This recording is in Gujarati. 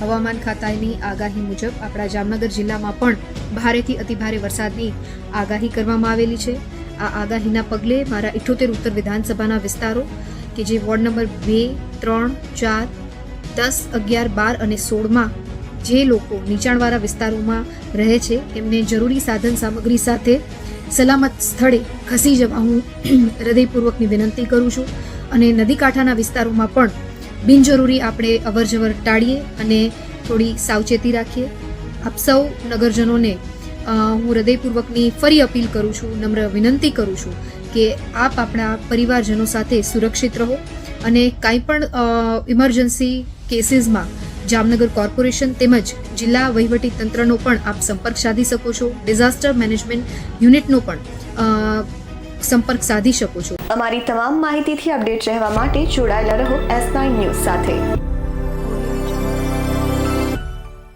હવામાન ખાતાની આગાહી મુજબ આપણા જામનગર જિલ્લામાં પણ ભારેથી અતિભારે વરસાદની આગાહી કરવામાં આવેલી છે. આ આગાહીના પગલે મારા ઇઠોતેર ઉત્તર વિધાનસભાના વિસ્તારો, કે જે વોર્ડ નંબર બે, ત્રણ, ચાર, દસ, અગિયાર, બાર અને સોળમાં જે લોકો નીચાણવાળા વિસ્તારોમાં રહે છે એમને જરૂરી સાધન સામગ્રી સાથે સલામત સ્થળે ખસી જવા હું હૃદયપૂર્વકની વિનંતી કરું છું. અને નદી કાંઠાના વિસ્તારોમાં પણ બિનજરૂરી આપણે અવરજવર ટાળીએ અને થોડી સાવચેતી રાખીએ. આપ સૌ નગરજનોને હું હૃદયપૂર્વકની ફરી અપીલ કરું છું, નમ્ર વિનંતી કરું છું કે આપ આપણા પરિવારજનો સાથે સુરક્ષિત રહો અને કાંઈ પણ ઇમરજન્સી કેસીસમાં જામનગર કોર્પોરેશન તેમજ જિલ્લા વહીવટી તંત્રનો પણ આપ સંપર્ક સાધી શકો છો. ડિઝાસ્ટર મેનેજમેન્ટ યુનિટનો પણ સંપર્ક સાધી શકો છો. અમારી તમામ માહિતીથી અપડેટ રહેવા માટે જોડાયેલા રહો એસ નાઇન ન્યૂઝ સાથે.